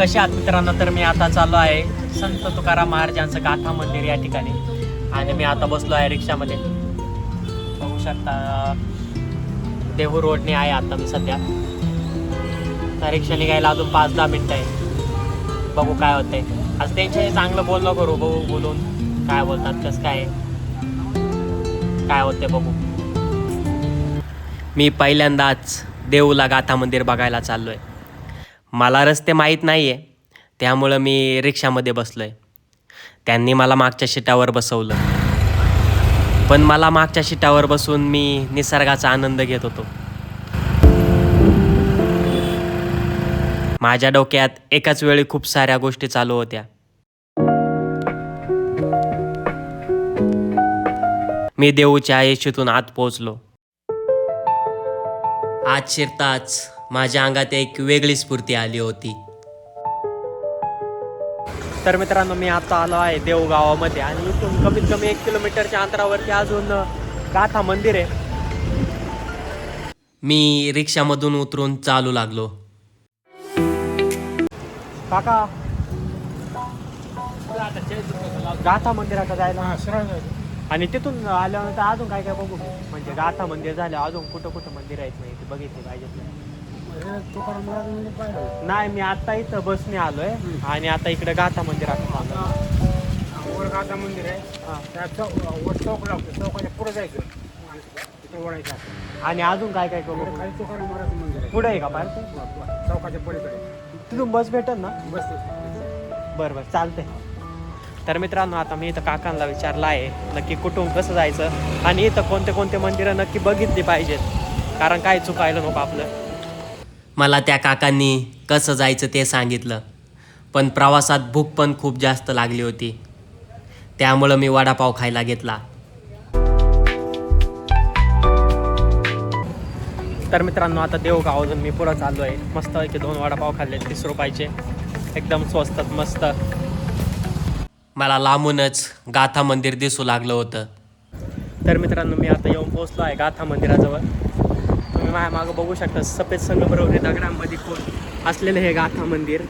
कशा आहात मित्रांनो? तर मी आता चाललो आहे संत तुकाराम महाराजांचं गाथा मंदिर या ठिकाणी. आणि मी आता बसलो आहे रिक्षामध्ये. बघू शकता देहू रोडने आहे आता मी सध्या. त्या रिक्षा निघायला अजून पाच दहा मिनटं आहे. बघू काय होतंय. आज त्यांच्याशी चांगलं बोलणं करू बघू बोलून काय बोलतात कसं काय आहे. काय होते बघू. मी पहिल्यांदाच देऊला गाथा मंदिर बघायला चाललो आहे मला रस्ते माहीत नाही आहे त्यामुळं मी रिक्षामध्ये बसलो आहे त्यांनी मला मागच्या शिटावर बसवलं. पण मला मागच्या शिटावर बसून मी निसर्गाचा आनंद घेत होतो. माझ्या डोक्यात एकाच वेळी खूप साऱ्या गोष्टी चालू होत्या. मी देऊच्या येशीतून आत पोहोचलो. आज शिरताच माझ्या अंगात एक वेगळी स्फूर्ती आली होती. तर मित्रांनो मी आता आलो आहे देव गावामध्ये आणि इथून कमीत कमी एक किलोमीटरच्या अंतरावरती अजून गाथा मंदिर आहे. मी रिक्षामधून उतरून चालू लागलो. काका गाथा मंदिरात जायला. आणि तिथून आल्यानंतर अजून काय काय बघू म्हणजे गाथा मंदिर झालं अजून कुठं कुठं मंदिर आहेत नाही ते बघितले पाहिजेत नाही मी आता इथं बसने आलोय आणि आता इकडे गाथा मंदिरात आलो वर गाथा मंदिर आहे. हा. त्या चौक वर चौक लागतो चौकाच्या पुढे जायचं. वळायचं. आणि अजून काय काय करू? खाली तुकाराम महाराज मंदिर आहे. पुढे आहे का पाहिजे चौकाच्या पलीकडे. तिथून बस भेटेल ना? बस. बरं बरं चालतंय. तर मित्रांनो आता मी इथं काकांना विचारलं आहे नक्की कुठून कसं जायचं? आणि इथं कोणते कोणते मंदिरं नक्की बघितली पाहिजेत? कारण काय चुकायला नको आपलं. मला त्या काकांनी कसं जायचं ते सांगितलं. पण प्रवासात भूक पण खूप जास्त लागली होती. त्यामुळं मी वडापाव खायला घेतला. तर मित्रांनो आता देवगाव अजून मी पुढं चाललो आहे. मस्त की दोन वडापाव खाल्ले तीस रुपयाचे. एकदम स्वस्तात मस्त. मला लांबूनच गाथा मंदिर दिसू लागलं होतं. तर मित्रांनो मी आता येऊन पोहोचलो आहे गाथा मंदिराजवळ. तुम्ही माझ्या मागं बघू शकता सफेद संगमरवरी दगडांमध्ये कोण असलेलं हे गाथा मंदिर.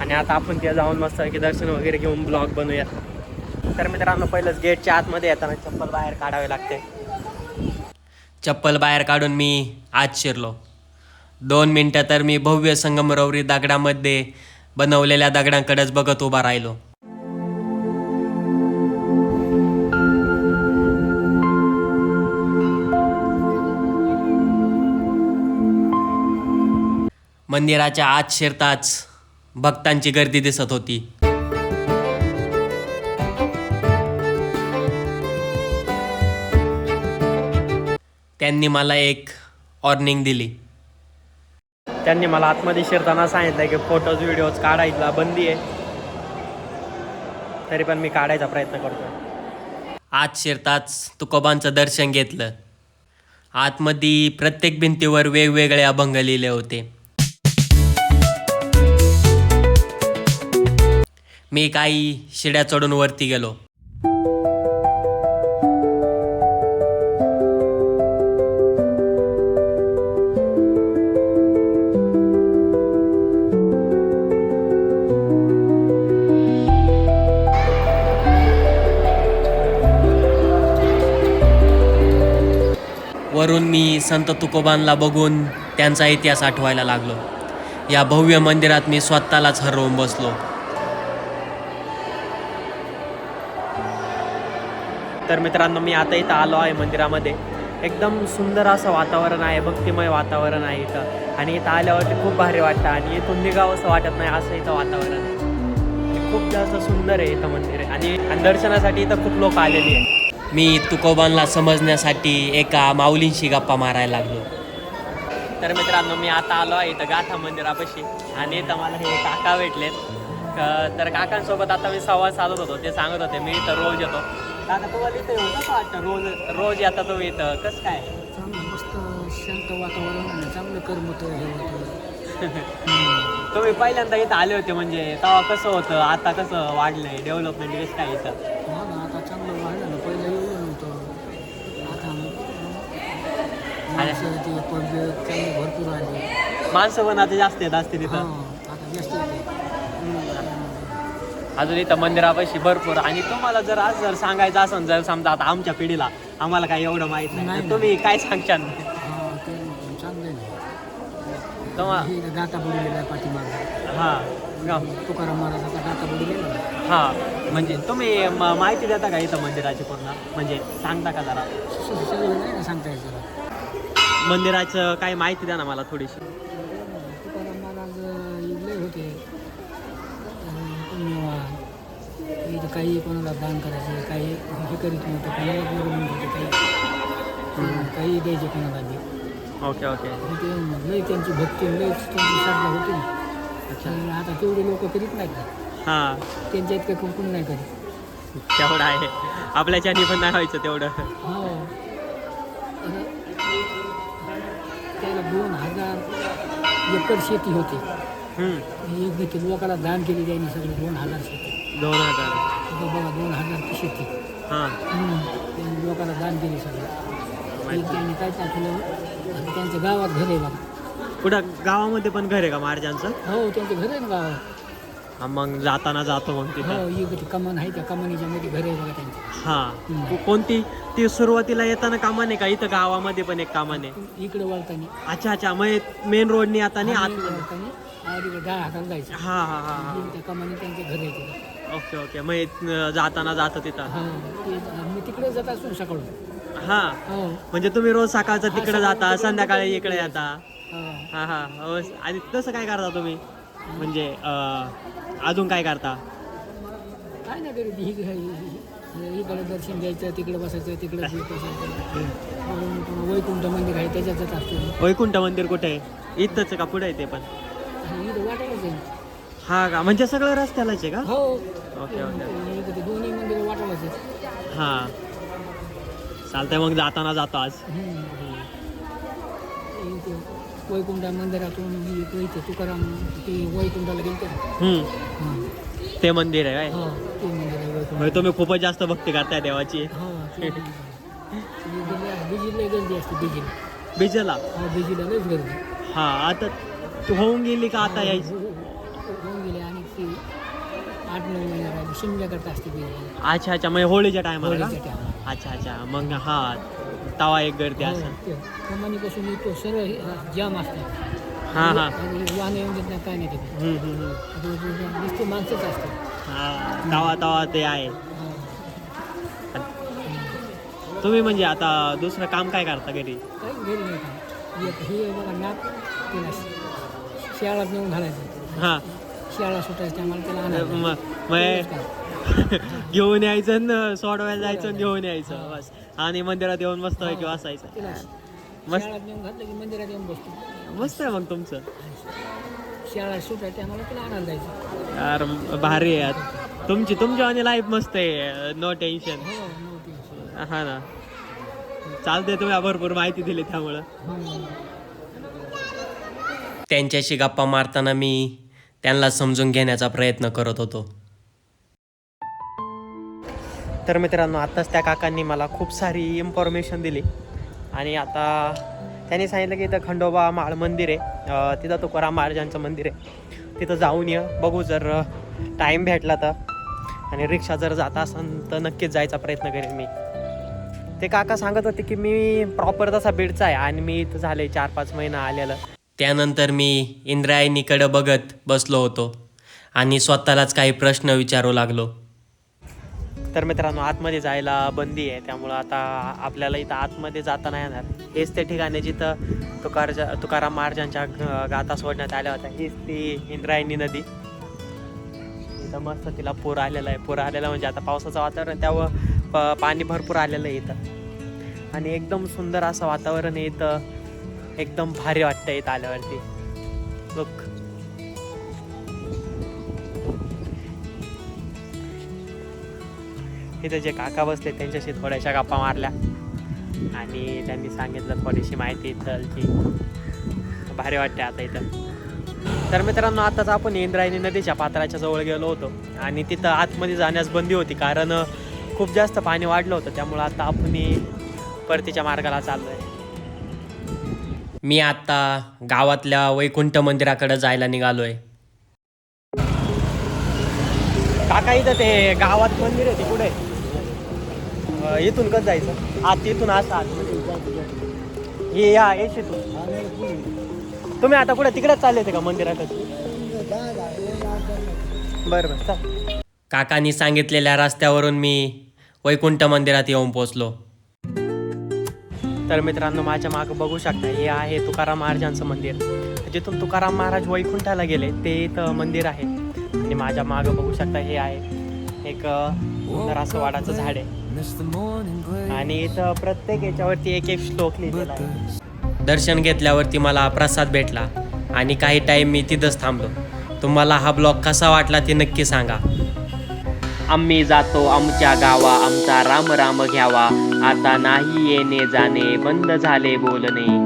आणि आता आपण त्या जाऊन मस्त की दर्शन वगैरे घेऊन ब्लॉग बनवूया. तर मित्रांनो पहिलंच गेटच्या आतमध्ये येताना चप्पल बाहेर काढावे लागते. चप्पल बाहेर काढून मी आत शिरलो. दोन मिनटं तर मी भव्य संगमरवरी दगडामध्ये बनवलेल्या दगडांकडेच बघत उभा राहिलो. मंदिराच्या आत शिरताच भक्तांची गर्दी दिसत होती. त्यांनी मला एक वॉर्निंग दिली. त्यांनी मला आतमध्ये शिरताना सांगितलं की फोटोज व्हिडिओज काढायला बंदी आहे. तरी पण मी काढायचा प्रयत्न करतो आत शिरताच तुकोबांचं दर्शन घेतलं. आतमध्ये प्रत्येक भिंतीवर वेगवेगळे अभंग लिहिले होते. मी काही शिड्या चढून वरती गेलो. वरून मी संत तुकोबांना बघून त्यांचा इतिहास आठवायला लागलो. या भव्य मंदिरात मी स्वतःलाच हरवून बसलो. तर मित्रांनो मी आता इथं आलो आहे मंदिरामध्ये. एकदम सुंदर असं वातावरण आहे भक्तिमय वातावरण आहे इथं. आणि इथं आल्यावरती खूप भारी वाटतं आणि इथून निघावं असं वाटत नाही असं इथं वातावरण आहे. खूप जास्त सुंदर आहे इथं मंदिर आहे. आणि दर्शनासाठी इथं खूप लोक आलेली आहे मी तुकोबांना समजण्यासाठी एका माऊलींशी गप्पा मारायला लागलो. तर मित्रांनो मी आता आलो आहे इथं गाथा मंदिरापाशी. आणि इथं मला हे काका भेटलेत. तर काकांसोबत आता मी संवाद साधत होतो ते सांगत होते मी इथं रोज येतो. काका तुम्हाला इथं येऊ कसं वाटतं रोज रोज येता तुम्ही इथं? कसं काय? चांगलं मस्त शांत वातावरण आणि चांगलं करमत हे होतं तुम्ही पहिल्यांदा इथं आले होते म्हणजे तेव्हा कसं होतं? आता कसं वाढलंय? डेव्हलपमेंट कसं काय इथं? हा ना आता चांगलं वाढलं ना पहिलं एवढं नव्हतं. आता माणसं ते चांगली भरपूर आली माणसं पण आता जास्त येत असते हा तिथं आता जास्त येते अजून इथं मंदिरापाशी भरपूर. आणि तुम्हाला जर आज जर सांगायचं असेल जर समजा आता आमच्या पिढीला आम्हाला काही एवढं माहीत नाही तर तुम्ही काय सांगशाल? हा ते चांगलं आहे. ना तुम्हा हे इथं गाता बुडलेला आहे पाठीमागं. हा गा- तुकाराम महाराजाचा गाता बुडलेला आहे. हा म्हणजे तुम्ही म- माहिती देता का इथं मंदिराची पूर्ण? म्हणजे सांगता का जरा? स- सगळं नाही ना सांगता यायचं मंदिराचं काही माहिती द्या ना मला थोडीशी तुकाराम महाराज लय होते अं, पुण्यवान इथं काही कोणाला दान करायचं काही हे करीत नव्हतं कोणाला बोलून होते काही. काही द्यायचे कोणाला बी. Okay okay. ते लय त्यांची भक्ती लय त्यांची श्रद्धा होती ना. आणि आता तेवढे लोक करीत नाहीत ना. हा. त्यांच्या इतकं कोण नाही करीत. तेवढं आहे. आपल्याच्यानी पण नाही व्हायचं तेवढं. हो. त्याला दोन हजार एकर शेती होती. हम्म. एक घेतली लोकांना दान केली त्यांनी सगळे दोन हजार शेती. दोन हजार. आता बघा दोन हजारची शेती. हा. हम्म. त्यांनी लोकांना दान केली सगळं. आणि त्यांनी काय टाकलं? आणि त्यांच्या गावात घर आहे बघा. कुठं? गावामध्ये पण घर आहे का महाराजांचं? हो त्यांचं घर आहे ना गावात. हा, मग जाताना जातो मग हो तिथं ती कमान आहे त्या कमानीच्या मध्ये घर आहे बघा त्यांचं. हा. कोणती? ती सुरुवातीला येताना कामान आहे का? इथं गावामध्ये पण एक कामान आहे. इकडे वळताना. अच्छा अच्छा. मग मेन रोडनी आता नाही आत वळताना. डाळ जायचं हा हा हा हा. त्या कमानी त्यांचे घर आहे तिकडे. Okay okay. मग इथनं जाताना जातो तिथं. हा ते मी तिकडे जात असतो ना सकाळून. हा. हो. म्हणजे तुम्ही रोज सकाळचं तिकडे जाता संध्याकाळी इकडे येता. हा. हा हा. हो, आणि तसं काय करता तुम्ही? म्हणजे अं, अजून काय करता? काय नाही करीत ही इकडे दर्शन घ्यायचं तिकडे बसायचं तिकडे बसायचं वैकुंठ मंदिर आहे त्याच्यात जात असतो. वैकुंठ मंदिर कुठे? आहे इथंच आहे का पुढे आहे ते पण? आणि इथं वाटायलाच आहे. हा का? म्हणजे सगळं रस्त्यालाच आहे का? हो. Okay okay. दोन्ही मंदिरं वाटायलाच आहेत. हा. चालतंय मग जाताना जातो आज. हम्म. इथे वैकुंठ मंदिरातून इथं इथे तुकाराम ते वैकुंठाला गेलते ना. हम्म. हं. ते मंदिर आहे काय? हा ते मंदिर आहे वैकुंठ म्हणजे तुम्ही खूपच जास्त भक्ती करताय देवाची. हा ते मंदिर आहे. बिजीला बिजीला गर्दी असते बिजीला. बिजला? हा बिजीला लयच गर्दी. हा आता तू होऊन गेली का आता यायची? हो- हो- होऊन गेले आणि ती आठ नऊ महिने राहिली. शिमल्याकरता असते बिजीला अच्छा अच्छा. म्हणजे होळीच्या टायमाला होळीच्या टायमाला. अच्छा अच्छा. मग हा. तवा एक गर्दी हो, असं. कमानीपासून येतो सर्व हे जाम असते हा हा. वाहन येऊन देत नाही काय नाही तिथे हम्म, हम्म, हम्म. नुसते माणसंच असतात. हा तवा तवा ते आहे. तुम्ही म्हणजे आता दुसरं काम काय करता घरी? काही नाही काय एक हे बघा नाक नेऊन घालायचं. हा. शाळा सुटायचं त्यामुळे त्याला आणायचं. मग. घेऊन यायचं न सोडवायला जायचं घेऊन यायचं बस. आणि मंदिरात येऊन मस्त वाचायचं त्याला मस्त. शाळात नेऊन घातलं की मंदिरात येऊन बसतो. मस्त आहे मग तुमचं. शाळा त्यामुळे जायचं यार भारी आहे यार. तुमची तुमच्या आणि लाईफ मस्त आहे. नो टेन्शन हो tension. हा ना. चालते तुम्ही भरपूर माहिती दिली त्यामुळं. हम्म. त्यांच्याशी गप्पा मारताना मी त्यांना समजून घेण्याचा प्रयत्न करत होतो. तर मित्रांनो आत्ताच त्या काकांनी मला खूप सारी इन्फॉर्मेशन दिली. आणि आता त्यांनी सांगितलं की इथं खंडोबा माळ मंदिर आहे. तिथं तुकाराम महाराजांचं मंदिर आहे. तिथं जाऊन ये बघू जर टाईम भेटला तर. आणि रिक्षा जर जात असेल तर नक्कीच जायचा प्रयत्न करेन मी. ते काका सांगत होते की मी प्रॉपर तसा बीडचा आहे आणि मी इथं झाले चार पाच महिना आलेलं. त्यानंतर मी इंद्रायणीकडं बघत बसलो होतो. आणि स्वतःलाच काही प्रश्न विचारू लागलो. तर मित्रांनो आतमध्ये जायला बंदी आहे. त्यामुळं आता आपल्याला इथं आतमध्ये जाता नाही येणार. हेच ते ठिकाण आहे जिथं तुकारजा तुकाराम महाराजांच्या गाथा सोडण्यात आल्या होत्या. हीच ती इंद्रायणी नदी. इथं मस्त तिला पूर आलेला आहे. पूर आलेला म्हणजे आता पावसाचं वातावरण त्यावर प- पाणी भरपूर आलेलं आहे इथं. आणि एकदम सुंदर असं वातावरण आहे इथं. एकदम भारी वाटतं इथं आल्यावरती. लोक इथं जे काका बसले त्यांच्याशी थोड्याशा गप्पा मारल्या. आणि त्यांनी सांगितलं थोडीशी माहिती इथलची भारी वाटते आता इथं. तर मित्रांनो आताच आपण इंद्रायणी नदीच्या पात्राच्या जवळ गेलो होतो. आणि तिथं आतमध्ये जाण्यास बंदी होती कारण खूप जास्त पाणी वाढलं होतं. त्यामुळं आता आपण परतीच्या मार्गाला चाललो आहे मी आता गावातल्या वैकुंठ मंदिराकडे जायला निघालो आहे काका इथं ते गावात मंदिर आहे ते कुठे अं, इथून कसं जायचं? आत इथून असं आत. हे या येशीतून तुम्ही आता कुठे तिकडेच चालले होते का मंदिरात बरं बरं चल. काकांनी सांगितलेल्या रस्त्यावरून मी वैकुंठ मंदिरात येऊन पोचलो तर मित्रांनो माझ्या मागं बघू शकता हे आहे तुकाराम महाराजांचं मंदिर. जिथून तुकाराम महाराज वैकुंठाला गेले ते इथं मंदिर आहे. आणि माझ्या मागं बघू शकता हे आहे एक अं, सुंदर असं वाडाचं झाड आहे. आणि इथं प्रत्येक याच्यावरती एक एक श्लोक लिहिलेला आहे. दर्शन घेतल्यावरती मला प्रसाद भेटला आणि काही टाईम मी तिथंच थांबलो. तुम्हाला हा ब्लॉग कसा वाटला ते नक्की सांगा. आम्ही जातो आमच्या गावा आमचा राम राम घ्यावा. आता नाही येणे जाणे बंद झाले बोलणे.